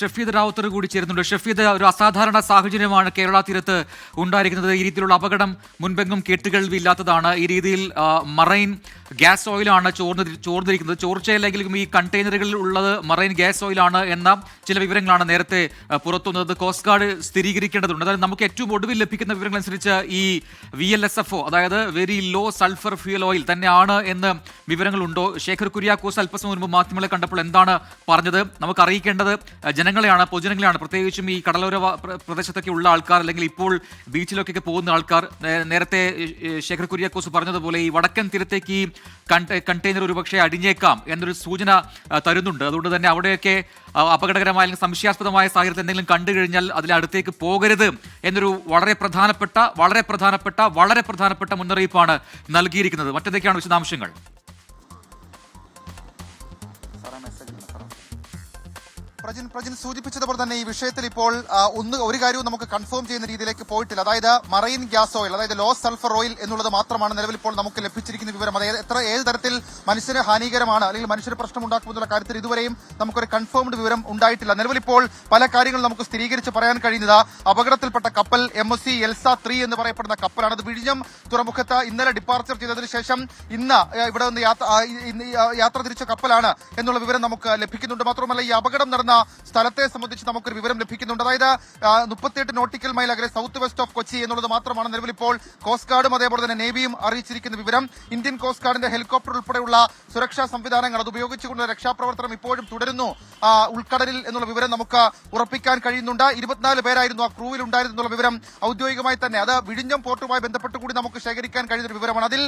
ഷഫീദ് റാവുത്തർ കൂടി ചേരുന്നുണ്ട്. ഷഫീദ് ഒരു അസാധാരണ സാഹചര്യമാണ് കേരള തീരത്ത് ഉണ്ടായിരിക്കുന്നത്. ഈ രീതിയിലുള്ള അപകടം മുൻപെങ്ങും കേട്ടുകേൾവിയില്ലാത്തതാണ്. ഈ രീതിയിൽ മറൈൻ ഗ്യാസ് ഓയിലാണ് ചോർന്ന് ചോർന്നിരിക്കുന്നത്. ചോർച്ചയില്ലെങ്കിലും ഈ കണ്ടെയ്നറുകളിൽ ഉള്ളത് മറൈൻ ഗ്യാസ് ഓയിലാണ് എന്ന ചില വിവരങ്ങളാണ് നേരത്തെ പുറത്തുവന്നത്. കോസ്റ്റ് ഗാർഡ് സ്ഥിരീകരിക്കേണ്ടതുണ്ട്. അതായത് നമുക്ക് ഏറ്റവും ഒടുവിൽ ലഭിക്കുന്ന വിവരങ്ങൾ അനുസരിച്ച് ഈ V L S F O അതായത് very low sulphur fuel oil തന്നെയാണ് എന്ന് വിവരങ്ങളുണ്ടോ? ശേഖർ കുര്യാക്കോസ് അല്പസമയം മുൻപ് മാധ്യമങ്ങളെ കണ്ടപ്പോൾ എന്താണ് പറഞ്ഞത്? നമുക്ക് അറിയിക്കേണ്ടത് ജനങ്ങളെയാണ് പൊതുജനങ്ങളെയാണ്. പ്രത്യേകിച്ചും ഈ കടലോര പ്രദേശത്തൊക്കെ ഉള്ള ആൾക്കാർ അല്ലെങ്കിൽ ഇപ്പോൾ ബീച്ചിലൊക്കെ പോകുന്ന ആൾക്കാർ നേരത്തെ ശേഖർ കുര്യാക്കോസ് പറഞ്ഞതുപോലെ ഈ വടക്കൻ തീരത്തേക്ക് ഈ കണ്ടെയ്നർ ഒരുപക്ഷെ അടിഞ്ഞേക്കാം എന്നൊരു സൂചന തരുന്നുണ്ട്. അതുകൊണ്ട് തന്നെ അവിടെയൊക്കെ അപകടകരമായ അല്ലെങ്കിൽ സംശയാസ്പദമായ സാഹചര്യത്തിൽ എന്തെങ്കിലും കണ്ടു കഴിഞ്ഞാൽ അതിലടുത്തേക്ക് പോകരുത് എന്നൊരു വളരെ പ്രധാനപ്പെട്ട വളരെ പ്രധാനപ്പെട്ട വളരെ പ്രധാനപ്പെട്ട മുന്നറിയിപ്പാണ് നൽകിയിരിക്കുന്നത്. മറ്റെന്തൊക്കെയാണ് വിശദാംശങ്ങൾ? പ്രജിൻ പ്രജിൻ സൂചിപ്പിച്ചതുപോലെ തന്നെ ഈ വിഷയത്തിൽ ഇപ്പോൾ ഒന്ന് ഒരു കാര്യവും നമുക്ക് കൺഫേം ചെയ്യുന്ന രീതിയിലേക്ക് പോയിട്ടില്ല. അതായത് മറൈൻ ഗ്യാസ് ഓയിൽ അതായത് ലോ സൾഫർ ഓയിൽ എന്നുള്ളത് മാത്രമാണ് നിലവിൽ ഇപ്പോൾ നമുക്ക് ലഭിച്ചിരിക്കുന്ന വിവരം. അതായത് എത്ര ഏത് തരത്തിൽ മനുഷ്യന് ഹാനികരമാണ് അല്ലെങ്കിൽ മനുഷ്യന് പ്രശ്നം ഉണ്ടാക്കുമെന്നുള്ള കാര്യത്തിൽ ഇതുവരെയും നമുക്കൊരു കൺഫേംഡ് വിവരം ഉണ്ടായിട്ടില്ല. നിലവിൽ ഇപ്പോൾ പല കാര്യങ്ങളും നമുക്ക് സ്ഥിരീകരിച്ച് പറയാൻ കഴിയുന്നത് അപകടത്തിൽപ്പെട്ട കപ്പൽ M S C Elsa three എന്ന് പറയപ്പെടുന്ന കപ്പലാണ്. അത് വിഴിഞ്ഞം തുറമുഖത്ത് ഇന്നലെ ഡിപ്പാർച്ചർ ചെയ്തതിന് ശേഷം ഇന്ന് ഇവിടെ നിന്ന് യാത്ര തിരിച്ച കപ്പലാണ് എന്നുള്ള വിവരം നമുക്ക് ലഭിക്കുന്നുണ്ട്. മാത്രമല്ല ഈ അപകടം നടന്ന സ്ഥലത്തെ സംബന്ധിച്ച് നമുക്കൊരു വിവരം ലഭിക്കുന്നുണ്ട്. അതായത് മുപ്പത്തിയെട്ട് നോട്ടിക്കൽ മൈൽ അകലെ സൗത്ത് വെസ്റ്റ് ഓഫ് കൊച്ചി എന്നുള്ളത് മാത്രമാണ് നിലവിൽ ഇപ്പോൾ കോസ്റ്റ് ഗാർഡും അതേപോലെ തന്നെ നേവിയും അറിയിച്ചിരിക്കുന്ന വിവരം. ഇന്ത്യൻ കോസ്റ്റ് ഗാർഡിന്റെ ഹെലികോപ്റ്റർ ഉൾപ്പെടെയുള്ള സുരക്ഷാ സംവിധാനങ്ങൾ അത് ഉപയോഗിച്ചുകൊണ്ട് രക്ഷാപ്രവർത്തനം ഇപ്പോഴും തുടരുന്നു. ഉൾക്കടലിൽ എന്നുള്ള വിവരം നമുക്ക് ഉറപ്പിക്കാൻ കഴിയുന്നുണ്ട്. ഇരുപത്തിനാല് പേരായിരുന്നു ആ ക്രൂവിൽ ഉണ്ടായിരുന്നുള്ള വിവരം ഔദ്യോഗികമായി തന്നെ. അത് വിഴിഞ്ഞം പോർട്ടുമായി ബന്ധപ്പെട്ട് കൂടി നമുക്ക് ശേഖരിക്കാൻ കഴിയുന്ന വിവരമാണ്. അതിൽ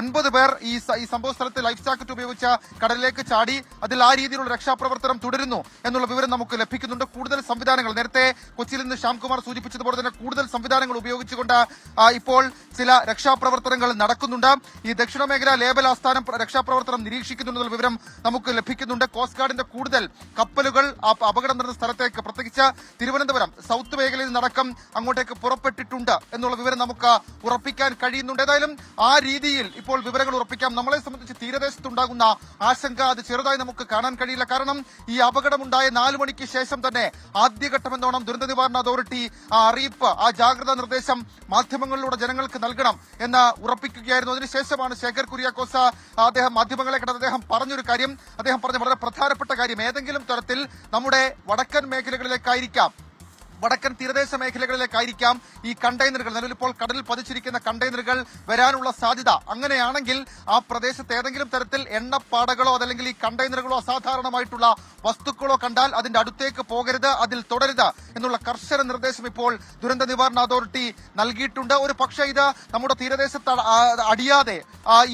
ഒൻപത് പേർ ഈ സംഭവ സ്ഥലത്ത് ലൈഫ് ജാക്കറ്റ് ഉപയോഗിച്ച കടലിലേക്ക് ചാടി അതിൽ ആ രീതിയിലുള്ള രക്ഷാപ്രവർത്തനം തുടരുന്നു. എന്നുള്ള വിവരം നമുക്ക് ലഭിക്കുന്നുണ്ട്. കൂടുതൽ സംവിധാനങ്ങൾ. നേരത്തെ കൊച്ചിയിൽ നിന്ന് ശ്യാംകുമാർ സൂചിപ്പിച്ചതുപോലെ തന്നെ കൂടുതൽ സംവിധാനങ്ങൾ ഉപയോഗിച്ചുകൊണ്ട് ഇപ്പോൾ ചില രക്ഷാപ്രവർത്തനങ്ങൾ നടക്കുന്നുണ്ട്. ഈ ദക്ഷിണ മേഖല ലേബൽ ആസ്ഥാനം പ്ര- രക്ഷാപ്രവർത്തനം നിരീക്ഷിക്കുന്നുണ്ടെന്നുള്ള വിവരം നമുക്ക് ലഭിക്കുന്നുണ്ട്. കോസ്റ്റ് ഗാർഡിന്റെ കൂടുതൽ കപ്പലുകൾ അപകടം നടന്ന സ്ഥലത്തേക്ക് പ്രത്യേകിച്ച് തിരുവനന്തപുരം സൗത്ത് മേഖലയിൽ നടക്കം അങ്ങോട്ടേക്ക് പുറപ്പെട്ടിട്ടുണ്ട് എന്നുള്ള വിവരം നമുക്ക് ഉറപ്പിക്കാൻ കഴിയുന്നുണ്ട്. ഏതായാലും ആ രീതിയിൽ ഇപ്പോൾ വിവരങ്ങൾ ഉറപ്പിക്കാം. നമ്മളെ സംബന്ധിച്ച് തീരദേശത്തുണ്ടാകുന്ന ആശങ്ക അത് ചെറുതായി നമുക്ക് കാണാൻ കഴിയില്ല. കാരണം ഈ അപകടമുണ്ടായ നാലു മണിക്ക് ശേഷം തന്നെ ആദ്യഘട്ടം എന്നോണം ദുരന്ത നിവാരണ അതോറിറ്റി ആ അറിയിപ്പ് ആ ജാഗ്രതാ നിർദ്ദേശം മാധ്യമങ്ങളിലൂടെ ജനങ്ങൾക്ക് നൽകണം എന്ന് ഉറപ്പിക്കുകയായിരുന്നു. അതിനുശേഷമാണ് ശേഖർ കുര്യാക്കോസ് അദ്ദേഹം മാധ്യമങ്ങളെ കണ്ടത്. അദ്ദേഹം പറഞ്ഞൊരു കാര്യം അദ്ദേഹം പറഞ്ഞ വളരെ പ്രധാനപ്പെട്ട കാര്യം. ഏതെങ്കിലും തരത്തിൽ നമ്മുടെ വടക്കൻ മേഖലകളിലേക്കായിരിക്കാം വടക്കൻ തീരദേശ മേഖലകളിലേക്കായിരിക്കാം ഈ കണ്ടെയ്നറുകൾ. നിലവിലിപ്പോൾ കടലിൽ പതിച്ചിരിക്കുന്ന കണ്ടെയ്നറുകൾ വരാനുള്ള സാധ്യത. അങ്ങനെയാണെങ്കിൽ ആ പ്രദേശത്ത് ഏതെങ്കിലും തരത്തിൽ എണ്ണപ്പാടകളോ അതല്ലെങ്കിൽ ഈ കണ്ടെയ്നറുകളോ അസാധാരണമായിട്ടുള്ള വസ്തുക്കളോ കണ്ടാൽ അതിന്റെ അടുത്തേക്ക് പോകരുത് അതിൽ തുടരുത് എന്നുള്ള കർശന നിർദ്ദേശം ഇപ്പോൾ ദുരന്ത നിവാരണ അതോറിറ്റി നൽകിയിട്ടുണ്ട്. ഒരു പക്ഷേ ഇത് നമ്മുടെ തീരദേശത്ത് അടിയാതെ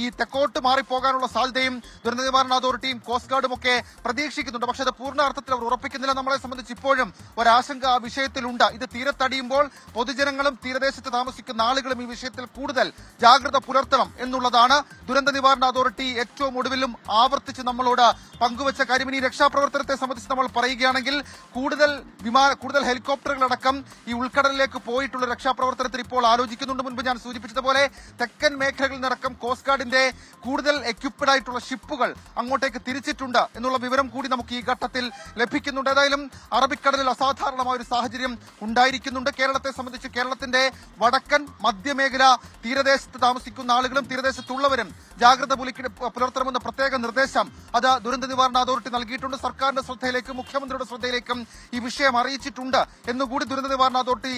ഈ തെക്കോട്ട് മാറിപ്പോകാനുള്ള സാധ്യതയും ദുരന്ത നിവാരണ അതോറിറ്റിയും കോസ്റ്റ് ഗാർഡും ഒക്കെ പ്രതീക്ഷിക്കുന്നുണ്ട്. പക്ഷേ അത് പൂർണ അർത്ഥത്തിൽ അവർ ഉറപ്പിക്കുന്നില്ല. നമ്മളെ സംബന്ധിച്ച് ഇപ്പോഴും ഒരാശങ്ക ആ വിഷയത്തിലുണ്ട്. ഇത് തീരത്തടിയുമ്പോൾ പൊതുജനങ്ങളും തീരദേശത്ത് താമസിക്കുന്ന ആളുകളും ഈ വിഷയത്തിൽ കൂടുതൽ ജാഗ്രത പുലർത്തണം എന്നുള്ളതാണ് ദുരന്ത നിവാരണ അതോറിറ്റി ഏറ്റവും ഒടുവിലും ആവർത്തിച്ച് നമ്മളോട് പങ്കുവച്ച കരിമിനി ഇനി രക്ഷാപ്രവർത്തനത്തെ സംബന്ധിച്ച് നമ്മൾ പറയുകയാണെങ്കിൽ കൂടുതൽ വിമാന കൂടുതൽ ഹെലികോപ്റ്ററുകളടക്കം ഈ ഉൾക്കടലിലേക്ക് പോയിട്ടുള്ള രക്ഷാപ്രവർത്തനത്തിൽ ഇപ്പോൾ ആലോചിക്കുന്നുണ്ട്. മുൻപ് ഞാൻ സൂചിപ്പിച്ചതുപോലെ തെക്കൻ മേഖലകളിൽ നിന്നടക്കം കോസ്റ്റ് ഗാർഡിന്റെ കൂടുതൽ എക്യുപ്ഡ് ആയിട്ടുള്ള ഷിപ്പുകൾ അങ്ങോട്ടേക്ക് തിരിച്ചിട്ടുണ്ട് എന്നുള്ള വിവരം കൂടി നമുക്ക് ഈ ഘട്ടത്തിൽ ലഭിക്കുന്നുണ്ട്. ഏതായാലും അറബിക്കടലിൽ അസാധാരണമായ ഒരു സാഹചര്യം ഉണ്ടായിരിക്കുന്നുണ്ട്. കേരളത്തെ സംബന്ധിച്ച് കേരളത്തിന്റെ വടക്കൻ മധ്യമേഖല തീരദേശത്ത് താമസിക്കുന്ന ആളുകളും തീരദേശത്തുള്ളവരും ജാഗ്രത പുലർത്തണമെന്ന പ്രത്യേക നിർദ്ദേശം അത് ദുരന്ത നിവാരണ അതോറിറ്റി നൽകിയിട്ടുണ്ട്. സർക്കാരിന്റെ ശ്രദ്ധയിലേക്കും മുഖ്യമന്ത്രിയുടെ ശ്രദ്ധയിലേക്കും ഈ വിഷയം അറിയിച്ചിട്ടുണ്ട് എന്നുകൂടി ദുരന്ത നിവാരണ അതോറിറ്റി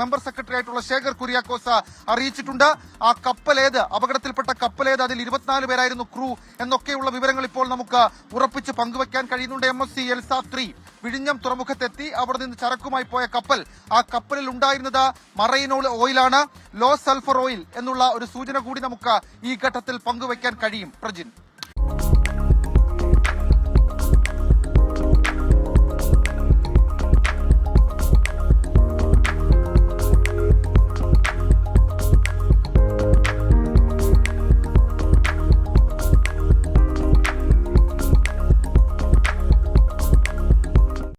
മെമ്പർ സെക്രട്ടറി ആയിട്ടുള്ള ശേഖർ കുര്യാക്കോസ് അറിയിച്ചിട്ടുണ്ട്. ആ കപ്പലേത് അപകടത്തിൽപ്പെട്ട കപ്പലേത് അതിൽ ഇരുപത്തിനാല് പേരായിരുന്നു ക്രൂ എന്നൊക്കെയുള്ള വിവരങ്ങൾ ഇപ്പോൾ നമുക്ക് ഉറപ്പിച്ച് പങ്കുവെക്കാൻ കഴിയുന്നുണ്ട് എം എസ് സി എൽസാത്രി വിഴിഞ്ഞം തുറമുഖത്തെത്തി അവിടെ നിന്ന് ചരക്കുമായി പോയ കപ്പൽ. ആ കപ്പലിൽ ഉണ്ടായിരുന്നത് മറൈൻ ഓയിലാണ് ലോ സൾഫർ ഓയിൽ എന്നുള്ള ഒരു സൂചന കൂടി നമുക്ക് ഈ ഘട്ടത്തിൽ പങ്കുവെക്കാൻ കഴിയും. പ്രജിൻ.